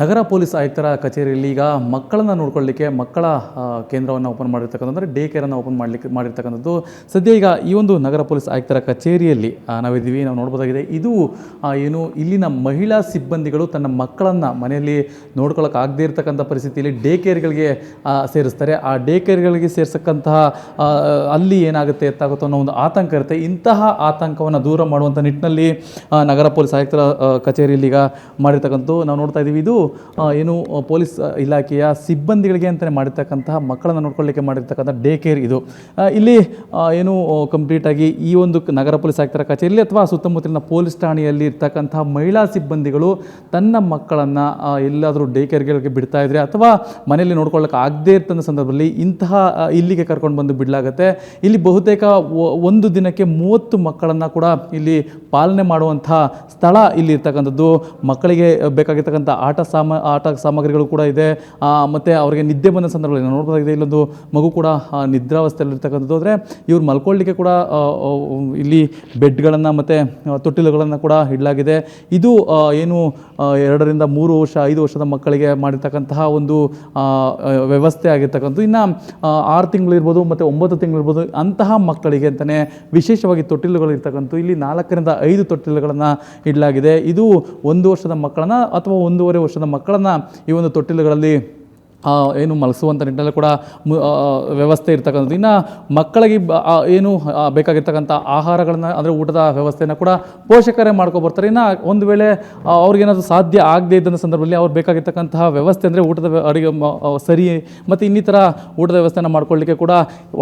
ನಗರ police ಆಯುಕ್ತರ ಕಚೇರಿಯಲ್ಲಿ ಈಗ ಮಕ್ಕಳನ್ನು ನೋಡ್ಕೊಳ್ಳಿಕ್ಕೆ ಮಕ್ಕಳ ಕೇಂದ್ರವನ್ನು ಓಪನ್ ಮಾಡಿರ್ತಕ್ಕಂಥ ಅಂದರೆ ಡೇ ಕೇರನ್ನು ಓಪನ್ ಮಾಡಲಿಕ್ಕೆ, ಮಾಡಿರ್ತಕ್ಕಂಥದ್ದು. ಸದ್ಯ ಈಗ ಈ ಒಂದು ನಗರ ಪೊಲೀಸ್ ಆಯುಕ್ತರ ಕಚೇರಿಯಲ್ಲಿ ನಾವಿದ್ದೀವಿ, ನಾವು ನೋಡ್ಬೋದಾಗಿದೆ. ಇದು ಏನು ಇಲ್ಲಿನ ಮಹಿಳಾ ಸಿಬ್ಬಂದಿಗಳು ತನ್ನ ಮಕ್ಕಳನ್ನು ಮನೆಯಲ್ಲಿ ನೋಡ್ಕೊಳ್ಳೋಕೆ ಆಗದೇ ಇರತಕ್ಕಂಥ ಪರಿಸ್ಥಿತಿಯಲ್ಲಿ ಡೇ ಕೇರ್ಗಳಿಗೆ ಸೇರಿಸ್ತಾರೆ. ಆ ಡೇ ಕೇರ್ಗಳಿಗೆ ಸೇರಿಸಕ್ಕಂತಹ ಅಲ್ಲಿ ಏನಾಗುತ್ತೆ, ಎತ್ತಾಗುತ್ತೋ ಅನ್ನೋ ಒಂದು ಆತಂಕ ಇರುತ್ತೆ. ಇಂತಹ ಆತಂಕವನ್ನು ದೂರ ಮಾಡುವಂಥ ನಿಟ್ಟಿನಲ್ಲಿ ನಗರ ಪೊಲೀಸ್ ಆಯುಕ್ತರ ಕಚೇರಿಯಲ್ಲಿ ಈಗ ಮಾಡಿರ್ತಕ್ಕಂಥದ್ದು. ನಾವು ನೋಡ್ತಾ ಇದ್ದೀವಿ ಇದು ಏನು ಪೊಲೀಸ್ ಇಲಾಖೆಯ ಸಿಬ್ಬಂದಿಗಳಿಗೆ ಅಂತಲೇ ಮಾಡಿರ್ತಕ್ಕಂತಹ ಮಕ್ಕಳನ್ನು ನೋಡ್ಕೊಳ್ಳಿಕ್ಕೆ ಮಾಡಿರ್ತಕ್ಕಂಥ ಡೇ ಕೇರ್ ಇದು. ಇಲ್ಲಿ ಏನು ಕಂಪ್ಲೀಟಾಗಿ ಈ ಒಂದು ನಗರ ಪೊಲೀಸ್ ಆಯುಕ್ತರ ಕಚೇರಿಯಲ್ಲಿ ಅಥವಾ ಸುತ್ತಮುತ್ತಲಿನ ಪೊಲೀಸ್ ಠಾಣೆಯಲ್ಲಿ ಇರ್ತಕ್ಕಂತಹ ಮಹಿಳಾ ಸಿಬ್ಬಂದಿಗಳು ತನ್ನ ಮಕ್ಕಳನ್ನು ಎಲ್ಲಾದರೂ ಡೇ ಕೇರ್ಗಳಿಗೆ ಬಿಡ್ತಾ ಇದ್ರೆ ಅಥವಾ ಮನೆಯಲ್ಲಿ ನೋಡ್ಕೊಳ್ಳೋಕೆ ಆಗದೇ ಇರ್ತಕ್ಕಂಥ ಸಂದರ್ಭದಲ್ಲಿ ಇಂತಹ ಇಲ್ಲಿಗೆ ಕರ್ಕೊಂಡು ಬಂದು ಬಿಡಲಾಗುತ್ತೆ. ಇಲ್ಲಿ ಬಹುತೇಕ ಒಂದು ದಿನಕ್ಕೆ ಮೂವತ್ತು ಮಕ್ಕಳನ್ನು ಕೂಡ ಇಲ್ಲಿ ಪಾಲನೆ ಮಾಡುವಂಥ ಸ್ಥಳ ಇಲ್ಲಿ ಇರ್ತಕ್ಕಂಥದ್ದು. ಮಕ್ಕಳಿಗೆ ಬೇಕಾಗಿರ್ತಕ್ಕಂಥ ಆಟ ಸಾಮ, ಆಟ ಸಾಮಗ್ರಿಗಳು ಕೂಡ ಇದೆ. ಮತ್ತು ಅವರಿಗೆ ನಿದ್ದೆ ಬಂದ ಸಂದರ್ಭದಲ್ಲಿ ನೋಡ್ಬೋದಾಗಿದೆ ಇಲ್ಲೊಂದು ಮಗು ಕೂಡ ನಿದ್ರಾವಸ್ಥೆಯಲ್ಲಿರ್ತಕ್ಕಂಥದ್ದು ಆದರೆ ಇವ್ರು ಮಲ್ಕೊಳ್ಳಿಕ್ಕೆ ಕೂಡ ಇಲ್ಲಿ ಬೆಡ್ಗಳನ್ನು ಮತ್ತು ತೊಟ್ಟಿಲುಗಳನ್ನು ಕೂಡ ಇಡಲಾಗಿದೆ. ಇದು ಏನು ಎರಡರಿಂದ ಮೂರು ವರ್ಷ, ಐದು ವರ್ಷದ ಮಕ್ಕಳಿಗೆ ಮಾಡಿರ್ತಕ್ಕಂತಹ ಒಂದು ವ್ಯವಸ್ಥೆ ಆಗಿರ್ತಕ್ಕಂಥದ್ದು. ಇನ್ನು ಆರು ತಿಂಗಳಿರ್ಬೋದು ಮತ್ತು ಒಂಬತ್ತು ತಿಂಗಳಿರ್ಬೋದು ಅಂತಹ ಮಕ್ಕಳಿಗೆ ಅಂತಲೇ ವಿಶೇಷವಾಗಿ ತೊಟ್ಟಿಲುಗಳು ಇರ್ತಕ್ಕಂಥ ಇಲ್ಲಿ ನಾಲ್ಕರಿಂದ ಐದು ತೊಟ್ಟಿಲುಗಳನ್ನು ಇಡಲಾಗಿದೆ. ಇದು ಒಂದು ವರ್ಷದ ಮಕ್ಕಳನ್ನು ಅಥವಾ ಒಂದೂವರೆ ವರ್ಷದ ಮಕ್ಕಳನ್ನು ಈ ಒಂದು ತೊಟ್ಟಿಲುಗಳಲ್ಲಿ ಏನು ಮಲಗಿಸುವಂಥ ನಿಟ್ಟಿನಲ್ಲಿ ಕೂಡ ವ್ಯವಸ್ಥೆ ಇರ್ತಕ್ಕಂಥದ್ದು. ಇನ್ನು ಮಕ್ಕಳಿಗೆ ಏನು ಬೇಕಾಗಿರ್ತಕ್ಕಂಥ ಆಹಾರಗಳನ್ನು, ಅಂದರೆ ಊಟದ ವ್ಯವಸ್ಥೆಯನ್ನು ಕೂಡ ಪೋಷಕರೇ ಮಾಡ್ಕೊಬರ್ತಾರೆ. ಇನ್ನು ಒಂದು ವೇಳೆ ಅವ್ರಿಗೇನಾದರೂ ಸಾಧ್ಯ ಆಗದೇ ಇದ್ದಂಥ ಸಂದರ್ಭದಲ್ಲಿ ಅವ್ರು ಬೇಕಾಗಿರ್ತಕ್ಕಂತಹ ವ್ಯವಸ್ಥೆ, ಅಂದರೆ ಊಟದ ಅಡುಗೆ ಸರಿ, ಮತ್ತು ಇನ್ನಿತರ ಊಟದ ವ್ಯವಸ್ಥೆನ ಮಾಡ್ಕೊಳ್ಳಿಕ್ಕೆ ಕೂಡ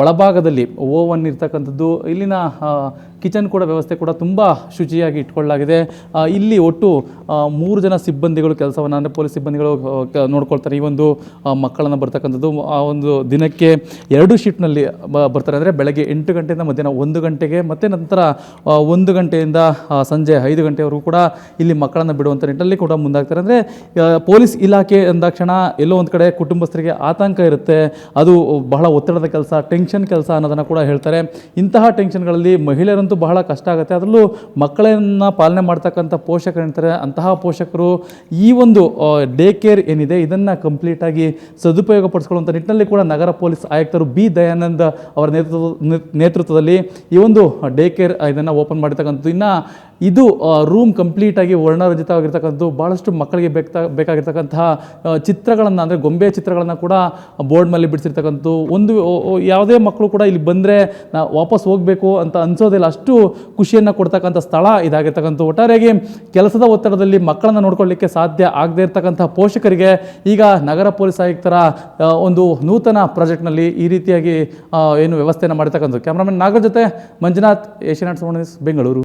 ಒಳಭಾಗದಲ್ಲಿ ಓವನ್ ಇರ್ತಕ್ಕಂಥದ್ದು. ಇಲ್ಲಿನ ಕಿಚನ್ ಕೂಡ ವ್ಯವಸ್ಥೆ ಕೂಡ ತುಂಬ ಶುಚಿಯಾಗಿ ಇಟ್ಕೊಳ್ಳಲಾಗಿದೆ. ಇಲ್ಲಿ ಒಟ್ಟು ಮೂರು ಜನ ಸಿಬ್ಬಂದಿಗಳು, ಕೆಲಸವನ್ನು, ಅಂದರೆ ಪೊಲೀಸ್ ಸಿಬ್ಬಂದಿಗಳು ನೋಡ್ಕೊಳ್ತಾರೆ. ಈ ಒಂದು ಮಕ್ಕಳನ್ನು ಬರ್ತಕ್ಕಂಥದ್ದು, ಆ ಒಂದು ದಿನಕ್ಕೆ ಎರಡು ಶಿಫ್ಟ್ನಲ್ಲಿ ಬರ್ತಾರೆ. ಅಂದರೆ ಬೆಳಗ್ಗೆ ಎಂಟು ಗಂಟೆಯಿಂದ ಮಧ್ಯಾಹ್ನ ಒಂದು ಗಂಟೆಗೆ ಮತ್ತು ನಂತರ ಒಂದು ಗಂಟೆಯಿಂದ ಸಂಜೆ ಐದು ಗಂಟೆವರೆಗೂ ಕೂಡ ಇಲ್ಲಿ ಮಕ್ಕಳನ್ನು ಬಿಡುವಂಥ ನಿಟ್ಟಿನಲ್ಲಿ ಕೂಡ ಮುಂದಾಗ್ತಾರೆ. ಅಂದರೆ ಪೊಲೀಸ್ ಇಲಾಖೆ ಅಂದಾಕ್ಷಣ ಎಲ್ಲೋ ಒಂದು ಕಡೆ ಕುಟುಂಬಸ್ಥರಿಗೆ ಆತಂಕ ಇರುತ್ತೆ. ಅದು ಬಹಳ ಒತ್ತಡದ ಕೆಲಸ, ಟೆನ್ಷನ್ ಕೆಲಸ ಅನ್ನೋದನ್ನು ಕೂಡ ಹೇಳ್ತಾರೆ. ಇಂತಹ ಟೆನ್ಷನ್ಗಳಲ್ಲಿ ಮಹಿಳೆಯರಂತೂ ಬಹಳ ಕಷ್ಟ ಆಗುತ್ತೆ. ಅದರಲ್ಲೂ ಮಕ್ಕಳನ್ನು ಪಾಲನೆ ಮಾಡ್ತಕ್ಕಂಥ ಪೋಷಕರು ಅಂತಹ ಪೋಷಕರು ಈ ಒಂದು ಡೇ ಕೇರ್ ಏನಿದೆ, ಇದನ್ನು ಕಂಪ್ಲೀಟಾಗಿ ಸದುಪಯೋಗ ಪಡಿಸ್ಕೊಳ್ಳುವಂಥ ನಿಟ್ಟಿನಲ್ಲಿ ಕೂಡ ನಗರ ಪೊಲೀಸ್ ಆಯುಕ್ತರು ಬಿ ದಯಾನಂದ ಅವರ ನೇತೃತ್ವ ನೇತೃತ್ವದಲ್ಲಿ ಈ ಒಂದು ಡೇ ಕೇರ್ ಇದನ್ನು ಓಪನ್ ಮಾಡಿರ್ತಕ್ಕಂಥದ್ದು. ಇನ್ನು ಇದು ರೂಮ್ ಕಂಪ್ಲೀಟಾಗಿ ವರ್ಣರಂಜಿತವಾಗಿರ್ತಕ್ಕಂಥದ್ದು ಭಾಳಷ್ಟು ಮಕ್ಕಳಿಗೆ ಬೇಕ ಬೇಕಾಗಿರ್ತಕ್ಕಂತಹ ಚಿತ್ರಗಳನ್ನು ಅಂದರೆ ಗೊಂಬೆ ಚಿತ್ರಗಳನ್ನು ಕೂಡ ಬೋರ್ಡ್ ಮೇಲೆ ಬಿಡಿಸಿರ್ತಕ್ಕಂಥದ್ದು. ಒಂದು ಯಾವುದೇ ಮಕ್ಕಳು ಕೂಡ ಇಲ್ಲಿ ಬಂದರೆ ನಾ ವಾಪಸ್ ಹೋಗಬೇಕು ಅಂತ ಅನಿಸೋದಿಲ್ಲ. ಅಷ್ಟು ಖುಷಿಯನ್ನು ಕೊಡ್ತಕ್ಕಂಥ ಸ್ಥಳ ಇದಾಗಿರ್ತಕ್ಕಂಥ ಒಟ್ಟಾರೆಯಾಗಿ ಕೆಲಸದ ಒತ್ತಡದಲ್ಲಿ ಮಕ್ಕಳನ್ನು ನೋಡ್ಕೊಳ್ಳಿಕ್ಕೆ ಸಾಧ್ಯ ಆಗದೇ ಇರ್ತಕ್ಕಂಥ ಪೋಷಕರಿಗೆ ಈಗ ನಗರ ಪೊಲೀಸ್ ಆಯುಕ್ತರ ಒಂದು ನೂತನ ಪ್ರಾಜೆಕ್ಟ್ನಲ್ಲಿ ಈ ರೀತಿಯಾಗಿ ಏನು ವ್ಯವಸ್ಥೆಯನ್ನು ಮಾಡಿರ್ತಕ್ಕಂಥದ್ದು. ಕ್ಯಾಮ್ರಾಮನ್ ನಾಗರ ಜೊತೆ Manjunath Asianet news, Bengaluru.